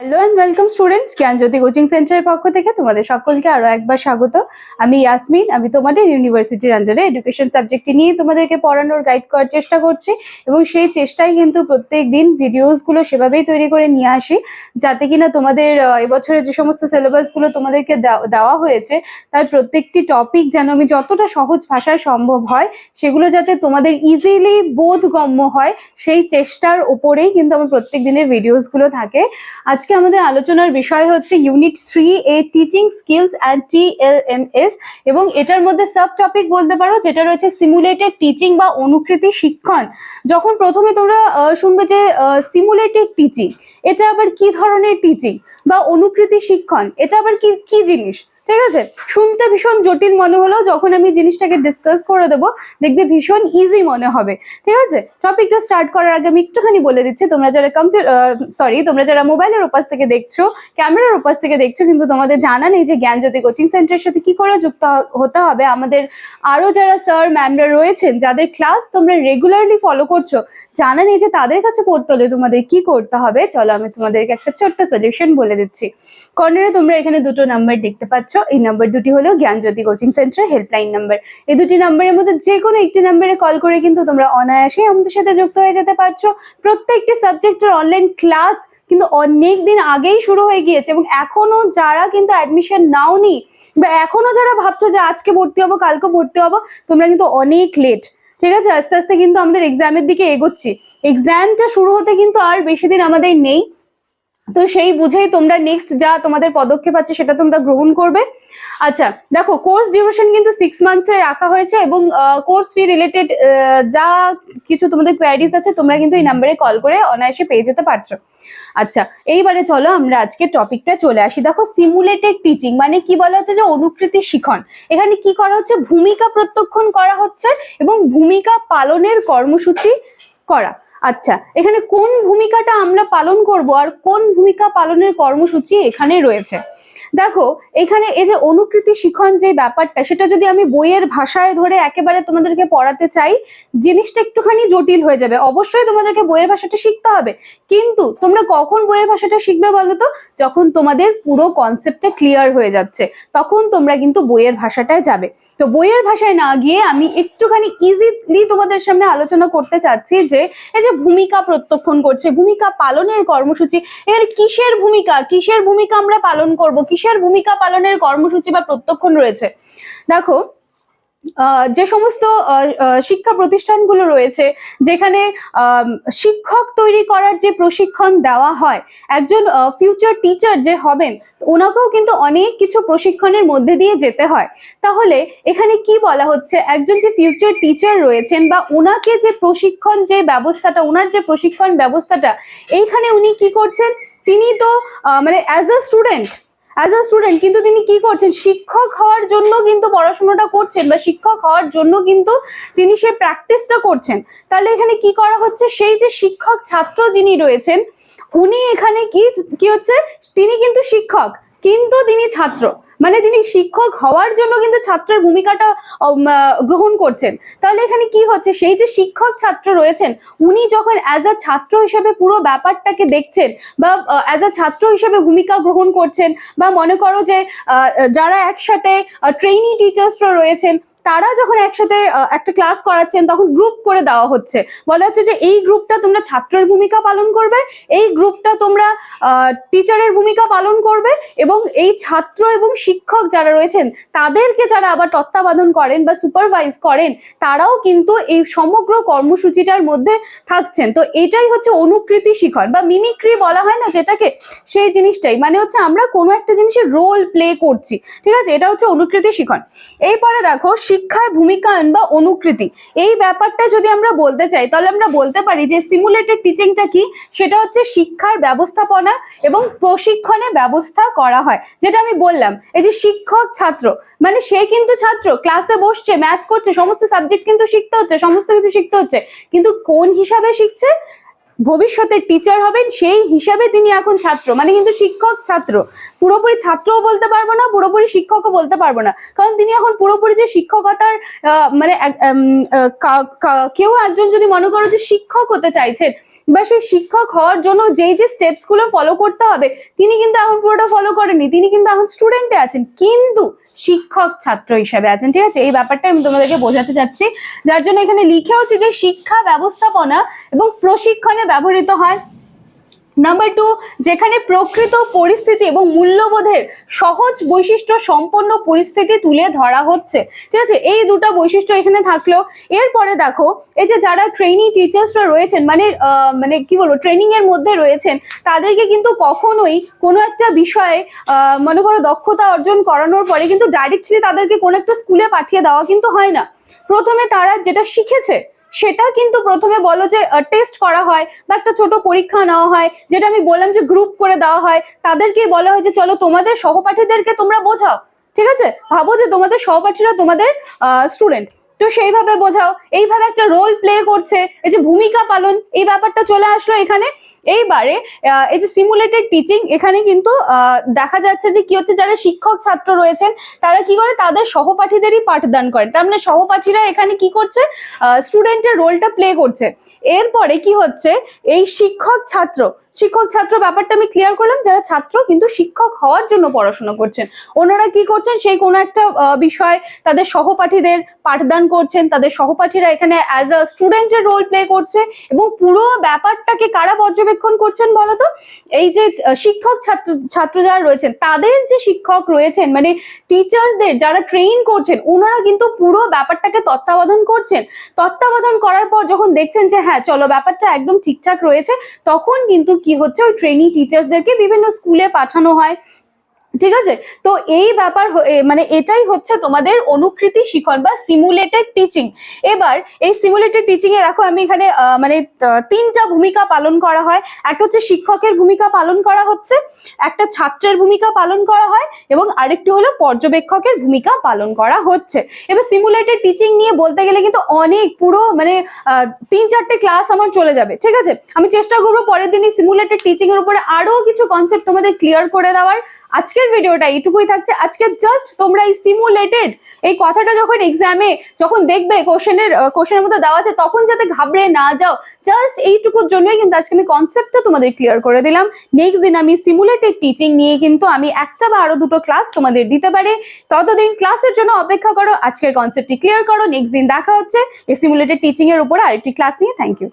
Hello and welcome students Gyanjyoti coaching সেন্টারের পক্ষ থেকে তোমাদের সকলকে আরও একবার স্বাগত। আমি ইয়াসমিন আমি তোমাদের ইউনিভার্সিটির আন্ডারে এডুকেশন সাবজেক্টটি নিয়ে তোমাদেরকে পড়ানোর গাইড করার চেষ্টা করছি এবং সেই চেষ্টাই কিন্তু প্রত্যেক দিন ভিডিওসগুলো সেভাবেই তৈরি করে নিয়ে আসি, যাতে কিনা তোমাদের এবছরে যে সমস্ত সিলেবাসগুলো তোমাদেরকে দেওয়া- হয়েছে, তার প্রত্যেকটি টপিক যেন আমি যতটা সহজ ভাষায় সম্ভব হয়, সেগুলো যাতে তোমাদের ইজিলি বোধগম্য হয়, সেই চেষ্টার ওপরেই কিন্তু আমার প্রত্যেক দিনের ভিডিওসগুলো থাকে আজকে আমাদের আলোচনার বিষয় হচ্ছে unit three A teaching skills and T L M S এবং এটার মধ্যে সাব টপিক বলতে পারো, যেটা রয়েছে সিমুলেটেড টিচিং বা অনুকৃতি শিক্ষণ। যখন প্রথমে তোমরা শুনবে যে সিমুলেটেড টিচিং এটা আবার কি ধরনের টিচিং বা অনুকৃতি শিক্ষণ, এটা আবার কি কি জিনিস? ঠিক আছে? শুনতে ভীষণ জটিল মনে হলেও যখন আমি জিনিসটাকে ডিসকাস করে দেবো, দেখবে ভীষণ ইজি মনে হবে। ঠিক আছে? টপিকটা স্টার্ট করার আগে আমি একটুখানি বলে দিচ্ছি, তোমরা যারা কম্পিউটার সরি তোমরা যারা মোবাইলের উপাস থেকে দেখছ ক্যামেরার উপাস থেকে দেখছ, কিন্তু তোমাদের জানা নেই যে জ্ঞানজ্যোতি কোচিং সেন্টারের সাথে কি করে যুক্ত হতে হবে, আমাদের আরও যারা স্যার ম্যামরা রয়েছেন, যাদের ক্লাস তোমরা রেগুলারলি ফলো করছ, জানা নেই যে তাদের কাছে পড়তে হলে তোমাদের কি করতে হবে? চলো আমি তোমাদেরকে একটা ছোট্ট সলিউশন বলে দিচ্ছি। কর্নারে তোমরা এখানে দুটো নাম্বার দেখতে পাচ্ছ। এই নাম্বার দুটি হলো Gyanjyoti coaching centre helpline number এই দুটি নাম্বারের মধ্যে যে কোনো একটি নাম্বারে কল করে কিন্তু তোমরা অনায়াসে আমাদের সাথে যুক্ত হয়ে যেতে পারছ। প্রত্যেকটি সাবজেক্টের অনলাইন ক্লাস কিন্তু অনেক দিন আগেই শুরু হয়ে গিয়েছে এবং এখনও যারা কিন্তু অ্যাডমিশন নাওনি বা এখনও যারা ভাবছ যে আজকে ভর্তি হব, কালকে ভর্তি হব, তোমরা কিন্তু অনেক লেট ঠিক আছে? আস্তে আস্তে কিন্তু আমাদের এক্সামের দিকে এগোচ্ছি। এক্সামটা শুরু হতে কিন্তু আর বেশি দিন আমাদের নেই। তো সেই বুঝেই তোমরা নেক্সট যা তোমাদের পদক্ষেপ আছে সেটা তোমরা গ্রহণ করবে। আচ্ছা দেখো কোর্স ডিউরেশন কিন্তু সিক্স মান্থসের রাখা হয়েছে এবং কোর্স ফি রিলেটেড যা কিছু তোমাদের কোয়ারিজ আছে, তোমরা কিন্তু এই নাম্বারে কল করে অনায়াসে পেয়ে যেতে পারছ। আচ্ছা এইবারে চলো আমরা আজকে টপিকটা চলে আসি। দেখো সিমুলেটেড টিচিং মানে কি বলা হচ্ছে যে অনুকৃতি শিখন। এখানে কি করা হচ্ছে? ভূমিকা প্রত্যক্ষণ করা হচ্ছে এবং ভূমিকা পালনের কর্মসূচি করা। আচ্ছা এখানে কোন ভূমিকাটা আমরা পালন করব আর কোন ভূমিকা পালনের কর্মসূচি এখানে রয়েছে? দেখো, এখানে এই যে অনুকৃতি শিখন যে ব্যাপারটা, সেটা যদি আমি বইয়ের ভাষায় ধরে একেবারে তোমাদেরকে পড়াতে চাই, জিনিসটা একটুখানি জটিল হয়ে যাবে। অবশ্যই তোমাদেরকে বইয়ের ভাষাটা শিখতে হবে। কিন্তু তোমরা কখন বইয়ের ভাষাটা শিখবে বলো তো? যখন তোমাদের পুরো কনসেপ্টটা ক্লিয়ার হয়ে যাচ্ছে, তখন তোমরা কিন্তু বইয়ের ভাষাটায় যাবে। তো বইয়ের ভাষায় না গিয়ে আমি একটুখানি ইজিলি তোমাদের সামনে আলোচনা করতে চাচ্ছি যে, এই যে ভূমিকা প্রত্যক্ষণ করছে, ভূমিকা পালনের কর্মসূচি এখানে কিসের ভূমিকা? কিসের ভূমিকা আমরা পালন করব? কিসের ভূমিকা পালনের কর্মসূচি বা প্রত্যক্ষণ রয়েছে? দেখো যে সমস্ত শিক্ষা প্রতিষ্ঠানগুলো রয়েছে, যেখানে শিক্ষক তৈরি করার যে প্রশিক্ষণ দেওয়া হয়, একজন ফিউচার টিচার যে হবেন, ওনাকেও কিন্তু অনেক কিছু প্রশিক্ষণের মধ্যে দিয়ে যেতে হয়। তাহলে এখানে কি বলা হচ্ছে? একজন যে ফিউচার টিচার রয়েছেন বা ওনাকে যে প্রশিক্ষণ যে ব্যবস্থাটা, ওনার যে প্রশিক্ষণ ব্যবস্থাটা, এইখানে উনি কি করছেন? তিনি তো মানে as a student as a student কিন্তু তিনি কি করছেন? শিক্ষক হওয়ার জন্য কিন্তু পড়াশোনাটা করছেন বা শিক্ষক হওয়ার জন্য কিন্তু তিনি সে প্র্যাকটিসটা করছেন। তাহলে এখানে কি করা হচ্ছে? সেই যে শিক্ষক ছাত্র যিনি রয়েছেন, উনি এখানে কি কি হচ্ছে? তিনি কিন্তু শিক্ষক, কিন্তু তিনি ছাত্র। মানে তিনি শিক্ষক হওয়ার জন্য কিন্তু ছাত্রের ভূমিকাটা গ্রহণ করছেন। তাহলে এখানে কি হচ্ছে? সেই যে শিক্ষক ছাত্র রয়েছেন, উনি যখন অ্যাজ আ ছাত্র হিসেবে পুরো ব্যাপারটাকে দেখছেন বা অ্যাজ আ ছাত্র হিসেবে ভূমিকা গ্রহণ করছেন বা মনে করো যে যারা একসাথে ট্রেনিং টিচার্সরা রয়েছেন তারা যখন একসাথে একটা ক্লাস করাচ্ছেন, তখন গ্রুপ করে দেওয়া হচ্ছে। বলা হচ্ছে যে, এই গ্রুপটা তোমরা ছাত্রের ভূমিকা পালন করবে, এই গ্রুপটা তোমরা টিচারের ভূমিকা পালন করবে এবং এই ছাত্র এবং শিক্ষক যারা রয়েছেন, তাদেরকে যারা আবার তত্ত্বাবধান করেন বা সুপারভাইজ করেন, তারাও কিন্তু এই সমগ্র কর্মসূচিটার মধ্যে থাকছেন। তো এটাই হচ্ছে অনুকৃতি শিখন বা মিমিক্রি বলা হয় না যেটাকে, সেই জিনিসটাই। মানে হচ্ছে আমরা কোনো একটা জিনিসের রোল প্লে করছি। ঠিক আছে? এটা হচ্ছে অনুকৃতি শিখন এরপরে দেখো শিক্ষায় ভূমিকায়ন বা অনুকৃতি। এই ব্যাপারটা যদি আমরা বলতে চাই, তাহলে আমরা বলতে পারি যে সিমুলেটেড টিচিংটা কি? সেটা হচ্ছে শিক্ষার ব্যবস্থাপনা এবং প্রশিক্ষণে ব্যবস্থা করা হয়। যেটা আমি বললাম, এই যে শিক্ষক ছাত্র মানে সে কিন্তু ছাত্র ক্লাসে বসছে ম্যাথ করছে, সমস্ত সাবজেক্ট কিন্তু শিখতে হচ্ছে, সমস্ত কিছু শিখতে হচ্ছে, কিন্তু কোন হিসাবে শিখছে? ভবিষ্যতের টিচার হবেন, সেই হিসাবে তিনি এখন ছাত্র। মানে কিন্তু শিক্ষক ছাত্র। পুরোপুরি ছাত্রও বলতে পারব না, পুরোপুরি শিক্ষকও বলতে পারব না। কারণ তিনি এখন পুরোপুরি যে শিক্ষকতার মানে কেউ একজন যদি মনে করো যে শিক্ষক হতে চাইছেন, বা সেই শিক্ষক হওয়ার জন্য যেই যে স্টেপসগুলো ফলো করতে হবে, তিনি কিন্তু এখন পুরোটা ফলো করেনি তিনি কিন্তু এখন স্টুডেন্টে আছেন, কিন্তু শিক্ষক ছাত্র হিসাবে আছেন। ঠিক আছে? এই ব্যাপারটা আমি তোমাদেরকে বোঝাতে চাচ্ছি। যার জন্য এখানে লিখে হচ্ছে যে শিক্ষা ব্যবস্থাপনা এবং প্রশিক্ষণে ব্যবহৃত হয়? নাম্বার টু যেখানে প্রকৃত পরিস্থিতি এবং মূল্যবোধের সহজ বৈশিষ্ট্য সম্পন্ন পরিস্থিতি তুলে ধরা হচ্ছে। ঠিক আছে? এই দুটো বৈশিষ্ট্য এখানে থাকল। এরপরে দেখো, এই যে যারা ট্রেনিং টিচার্সরা রয়েছেন মানে মানে কি বলব ট্রেনিং এর মধ্যে রয়েছেন, তাদেরকে কিন্তু কখনোই কোনো একটা বিষয়ে মনে করো দক্ষতা অর্জন করানোর পরে কিন্তু ডাইরেক্টলি তাদেরকে কোনো একটা স্কুলে পাঠিয়ে দেওয়া কিন্তু হয় না। প্রথমে তারা যেটা শিখেছে সেটা কিন্তু প্রথমে বলো যে টেস্ট করা হয় বা একটা ছোট পরীক্ষা নেওয়া হয়, যেটা আমি বললাম যে গ্রুপ করে দেওয়া হয়, তাদেরকে বলা হয় যে, চলো তোমাদের সহপাঠীদেরকে তোমরা বোঝাও। ঠিক আছে? ভাবো যে তোমাদের সহপাঠীরা তোমাদের স্টুডেন্ট তো সেইভাবে বোঝাও। এইভাবে একটা রোল প্লে করছে। এই যে ভূমিকা পালন, এই ব্যাপারটা চলে আসলো এখানে। এইবারে এই যে সিমুলেটেড টিচিং এখানে কিন্তু দেখা যাচ্ছে যে কি হচ্ছে, যারা শিক্ষক ছাত্র রয়েছেন, তারা কি করে? তাদের সহপাঠীদেরই পাঠদান করেন। তার মানে সহপাঠীরা এখানে কি করছে? স্টুডেন্টের রোলটা প্লে করছে। এরপরে কি হচ্ছে? এই শিক্ষক ছাত্র শিক্ষক, ছাত্র, ব্যাপারটা আমি ক্লিয়ার করলাম, যারা ছাত্র কিন্তু শিক্ষক হওয়ার জন্য পড়াশোনা করছেন। ওনারা কি করছেন? সেই কোনো একটা বিষয় তাদের সহপাঠীদের পাঠদান করছেন, তাদের সহপাঠীরা এখানে অ্যাজ আ স্টুডেন্টের রোল প্লে করছে এবং পুরো ব্যাপারটাকে কারা পর্যবেক্ষণ করছেন বলতো? এই যে শিক্ষক, ছাত্র ছাত্র যারা রয়েছেন, তাদের যে শিক্ষক রয়েছেন মানে টিচার্সদের যারা ট্রেন করছেন, ওনারা কিন্তু পুরো ব্যাপারটাকে তত্ত্বাবধান করছেন। তত্ত্বাবধান করার পর যখন দেখছেন যে হ্যাঁ চলো ব্যাপারটা একদম ঠিকঠাক রয়েছে, তখন কিন্তু কি হচ্ছে? ওই ট্রেনিং টিচার্সদেরকে বিভিন্ন স্কুলে পাঠানো হয়। ঠিক আছে? তো এই ব্যাপার মানে এটাই হচ্ছে তোমাদের অনুকৃতি শিখন বা সিমুলেটেড টিচিং এবার এই সিমুলেটেড টিচিং এ দেখো আমি এখানে মানে তিনটা ভূমিকা পালন করা হয়। একটা হচ্ছে শিক্ষকের ভূমিকা পালন করা হচ্ছে, একটা ছাত্রের ভূমিকা পালন করা হয় এবং আরেকটি হলো পর্যবেক্ষকের ভূমিকা পালন করা হচ্ছে। এবার সিমুলেটেড টিচিং নিয়ে বলতে গেলে কিন্তু অনেক পুরো মানে তিন চারটে ক্লাস আমার চলে যাবে, ঠিক আছে? আমি চেষ্টা করব পরের দিন সিমুলেটেড টিচিং এর উপরে আরও কিছু কনসেপ্ট তোমাদের ক্লিয়ার করে দেওয়ার। আজকের ভিডিওটা এইটুকুই থাকছে। আজকে জাস্ট তোমরা এই সিমুলেটেড এই কথাটা যখন এক্সামে যখন দেখবে কোশ্চেনের কোশ্চেনের মধ্যে দেওয়া আছে, তখন যাতে ঘাবড়ে না যাও জাস্ট এইটুকুর জন্যই কিন্তু আজকে আমি কনসেপ্টটা তোমাদের ক্লিয়ার করে দিলাম। নেক্সট দিন আমি সিমুলেটেড টিচিং নিয়ে কিন্তু আমি একটা বা আরও দুটো ক্লাস তোমাদের দিতে পারি। ততদিন ক্লাসের জন্য অপেক্ষা করো, আজকের কনসেপ্টটি ক্লিয়ার করো। নেক্সট দিন দেখা হচ্ছে, এই সিমুলেটেড টিচিং এর উপরে আরেকটি ক্লাস নিয়ে। Thank you